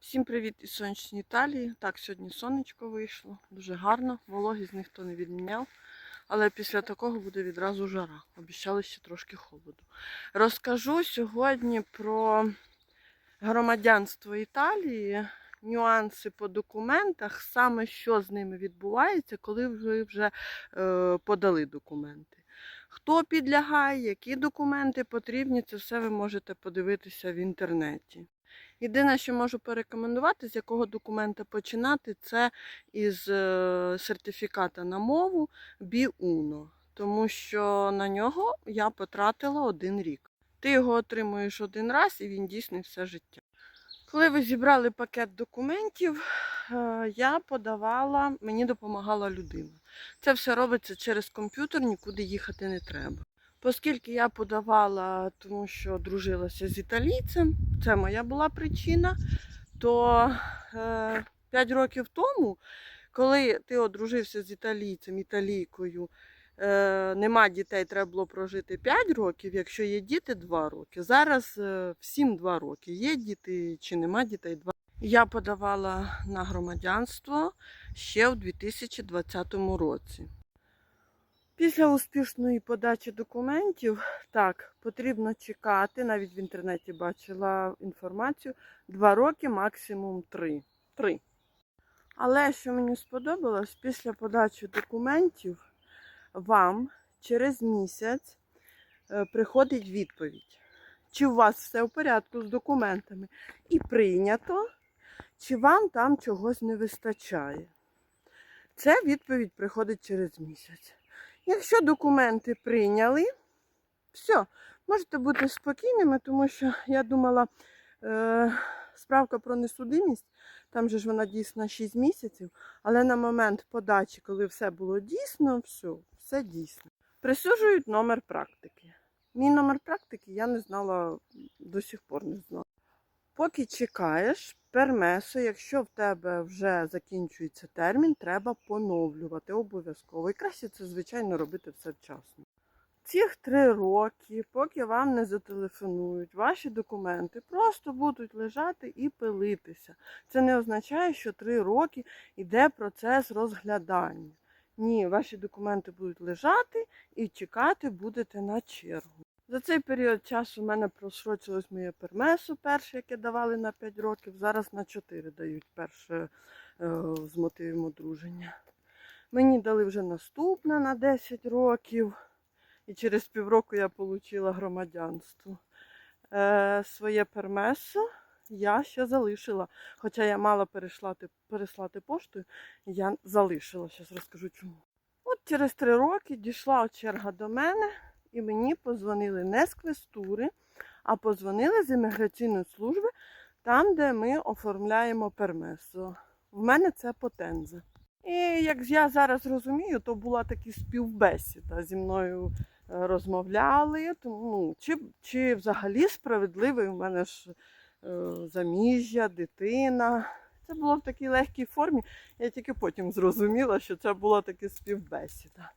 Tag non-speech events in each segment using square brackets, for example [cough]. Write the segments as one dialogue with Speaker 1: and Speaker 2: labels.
Speaker 1: Всім привіт із сонячної Італії. Так, сьогодні сонечко вийшло, дуже гарно, вологість ніхто не відміняв. Але після такого буде відразу жара. Обіцяли ще трошки холоду. Розкажу сьогодні про громадянство Італії, нюанси по документах, саме що з ними відбувається, коли ви вже е, подали документи. Хто підлягає, які документи потрібні, це все ви можете подивитися в інтернеті. Єдине, що можу порекомендувати, з якого документа починати, це із е, сертифіката на мову B1, тому що на нього я потратила один рік. Ти його отримуєш один раз і він дійсний все життя. Коли ви зібрали пакет документів, е, я подавала, мені допомагала людина. Це все робиться через комп'ютер, нікуди їхати не треба. Оскільки я подавала, тому що дружилася з італійцем, це моя була причина, то е, 5 років тому, коли ти одружився з італійцем, італійкою, е, нема дітей, треба було прожити 5 років, якщо є діти 2 роки. Зараз е, всім 2 роки. Є діти чи нема дітей 2 Я подавала на громадянство ще у 2020 році. Після успішної подачі документів, так, потрібно чекати, навіть в інтернеті бачила інформацію, два роки, максимум три. Три. Але що мені сподобалось, після подачі документів вам через місяць е, приходить відповідь, чи у вас все в порядку з документами і прийнято, чи вам там чогось не вистачає. Це відповідь приходить через місяць. Якщо документи прийняли, все, можете бути спокійними, тому що я думала, е, справка про несудимість, там же ж вона дійсна 6 місяців, але на момент подачі, коли все було дійсно, все, все дійсно. Присуджують номер практики. Мій номер практики я не знала, до сих пор не знала. Поки чекаєш, пермесо, якщо в тебе вже закінчується термін, треба поновлювати обов'язково. І краще це, звичайно, робити все вчасно. Цих три роки, поки вам не зателефонують, ваші документи просто будуть лежати і пилитися. Це не означає, що три роки йде процес розглядання. Ні, ваші документи будуть лежати і чекати будете на чергу. За цей період часу в мене просрочилось моє пермесо, перше, яке давали на 5 років. Зараз на 4 дають перше е, з мотивів одруження. Мені дали вже наступне на 10 років. І через півроку я отримала громадянство. Е, своє пермесо я ще залишила. Хоча я мала переслати, переслати поштою, я залишила. Зараз розкажу чому. От через три роки дійшла черга до мене. І мені позвонили не з квестури, а позвонили з імміграційної служби, там, де ми оформляємо пермесо. В мене це потенза. І як я зараз розумію, то була така співбесіда зі мною е, розмовляли. Ну, чи, чи взагалі справедливий у мене ж е, заміжжя, дитина. Це було в такій легкій формі. Я тільки потім зрозуміла, що це була така співбесіда.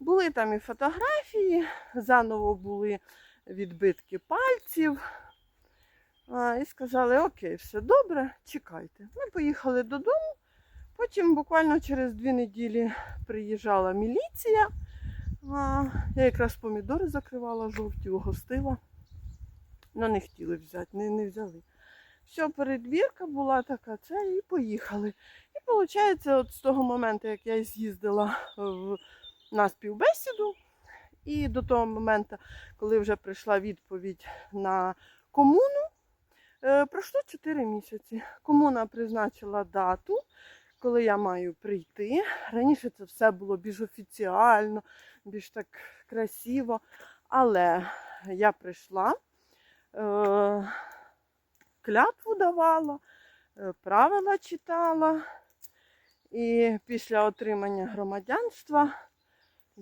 Speaker 1: Були там і фотографії, заново були відбитки пальців. І сказали, окей, все добре, чекайте. Ми поїхали додому. Потім буквально через дві неділі приїжджала міліція. Я якраз помідори закривала жовті, угостила. Ну, не хотіли взяти, не, не взяли. Все, передвірка була така, це і поїхали. І виходить, от з того моменту, як я з'їздила в на співбесіду. І до того моменту, коли вже прийшла відповідь на комуну, е, пройшло 4 місяці. Комуна призначила дату, коли я маю прийти. Раніше це все було більш офіціально, більш так красиво. Але я прийшла, е, клятву давала, е, правила читала. І після отримання громадянства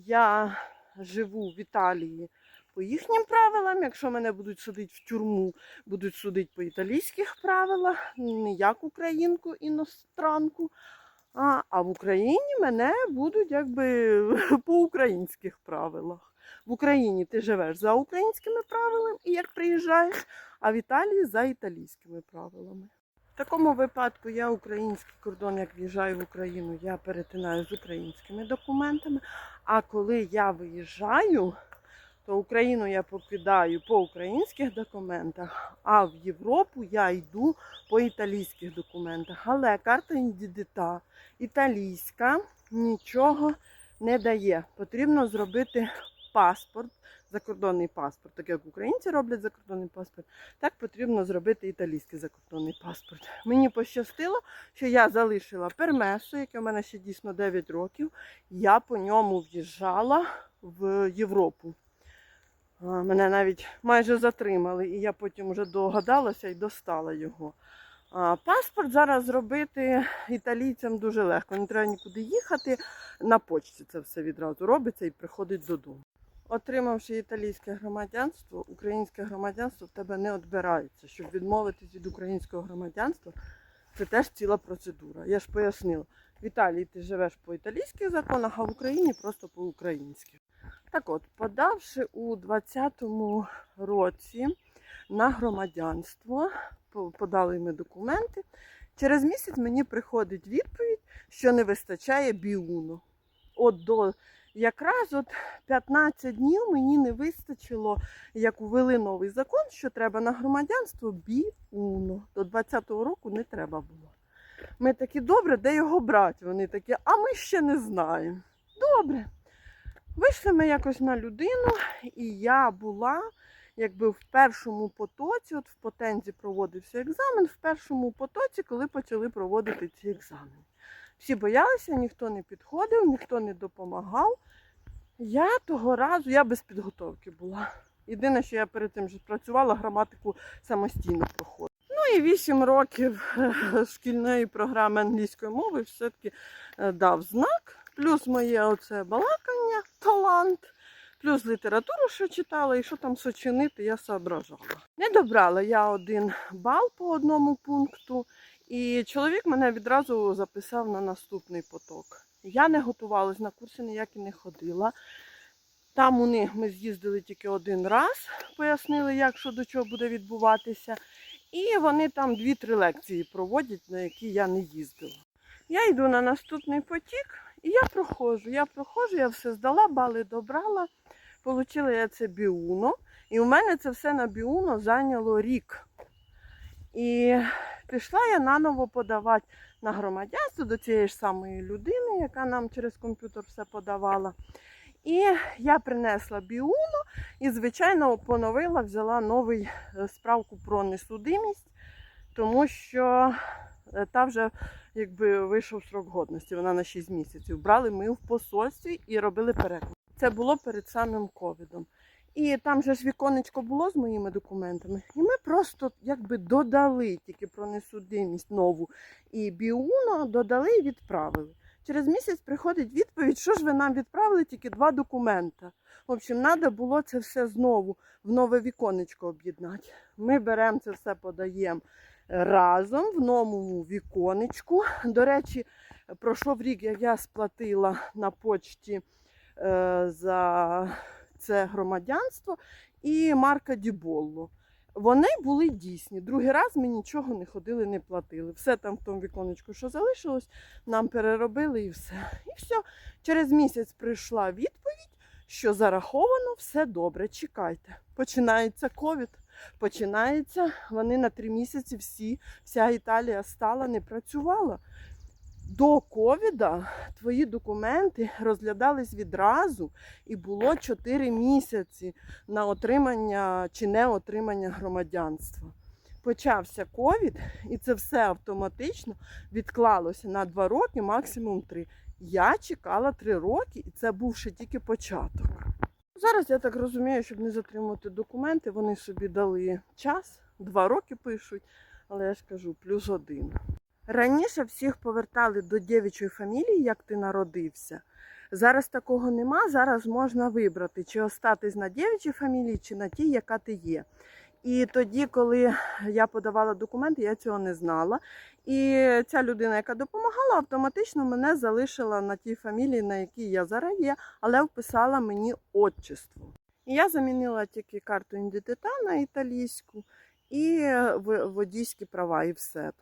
Speaker 1: я живу в Італії по їхнім правилам. Якщо мене будуть судити в тюрму, будуть судити по італійських правилах, не як українку, іностранку. А, а в Україні мене будуть якби [laughs] по українських правилах. В Україні ти живеш за українськими правилами, і як приїжджаєш, а в Італії за італійськими правилами. В такому випадку я український кордон, як в'їжджаю в Україну, я перетинаю з українськими документами. А коли я виїжджаю, то Україну я покидаю по українських документах, а в Європу я йду по італійських документах. Але карта ідентита італійська нічого не дає. Потрібно зробити паспорт, закордонний паспорт, так як українці роблять закордонний паспорт, так потрібно зробити італійський закордонний паспорт. Мені пощастило, що я залишила пермесо, яке в мене ще дійсно 9 років. Я по ньому в'їжджала в Європу. Мене навіть майже затримали, і я потім вже догадалася і достала його. Паспорт зараз зробити італійцям дуже легко. Не треба нікуди їхати. На почті це все відразу робиться і приходить додому. Отримавши італійське громадянство, українське громадянство в тебе не відбирається. Щоб відмовитись від українського громадянства, це теж ціла процедура. Я ж пояснила, в Італії ти живеш по італійських законах, а в Україні просто по українських. Так от, подавши у 2020 році на громадянство, подали ми документи. Через місяць мені приходить відповідь, що не вистачає біуну. От до якраз от 15 днів мені не вистачило, як ввели новий закон, що треба на громадянство біуно. До 20-го року не треба було. Ми такі, добре, де його брати? Вони такі, а ми ще не знаємо. Добре. Вийшли ми якось на людину, і я була якби в першому потоці, от в потензі проводився екзамен, в першому потоці, коли почали проводити ці екзамени. Всі боялися, ніхто не підходив, ніхто не допомагав. Я того разу, я без підготовки була. Єдине, що я перед тим працювала, граматику самостійно проходила. Ну і 8 років е, шкільної програми англійської мови все-таки е, дав знак. Плюс моє оце балакання, талант, плюс літературу, що читала, і що там сочинити, я соображала. Не добрала я один бал по одному пункту, і чоловік мене відразу записав на наступний поток. Я не готувалась на курси, ніякі не ходила. Там у них ми з'їздили тільки один раз, пояснили, як що до чого буде відбуватися. І вони там дві-три лекції проводять, на які я не їздила. Я йду на наступний потік, і я проходжу. Я проходжу, я все здала, бали добрала. Получила я це біуно. І у мене це все на біуно зайняло рік. І пішла я наново подавати на громадянство до цієї ж самої людини, яка нам через комп'ютер все подавала. І я принесла біуно і, звичайно, поновила, взяла новий е, справку про несудимість, тому що е, та вже якби вийшов срок годності, вона на 6 місяців. Брали ми в посольстві і робили переклад. Це було перед самим ковідом. І там же ж віконечко було з моїми документами. І ми просто якби додали тільки про несудимість нову і біуно, додали і відправили. Через місяць приходить відповідь, що ж ви нам відправили тільки два документа. В общем, треба було це все знову в нове віконечко об'єднати. Ми беремо це все, подаємо разом в новому віконечку. До речі, пройшов рік, як я сплатила на почті е, за це громадянство і марка Діболло. Вони були дійсні. Другий раз ми нічого не ходили, не платили. Все там в тому віконечку, що залишилось, нам переробили і все. І все. Через місяць прийшла відповідь, що зараховано все добре. Чекайте. Починається ковід. Починається. Вони на три місяці всі, вся Італія стала, не працювала. До ковіда твої документи розглядались відразу, і було 4 місяці на отримання чи не отримання громадянства. Почався ковід, і це все автоматично відклалося на 2 роки, максимум 3. Я чекала 3 роки, і це був ще тільки початок. Зараз я так розумію, щоб не затримувати документи, вони собі дали час, 2 роки пишуть, але я ж кажу, плюс один. Раніше всіх повертали до дівчої фамілії, як ти народився. Зараз такого нема. Зараз можна вибрати, чи остатись на дівчій фамілії, чи на тій, яка ти є. І тоді, коли я подавала документи, я цього не знала. І ця людина, яка допомагала, автоматично мене залишила на тій фамілії, на якій я зараз є, але вписала мені отчество. І я замінила тільки карту ідентита на італійську і водійські права, і все.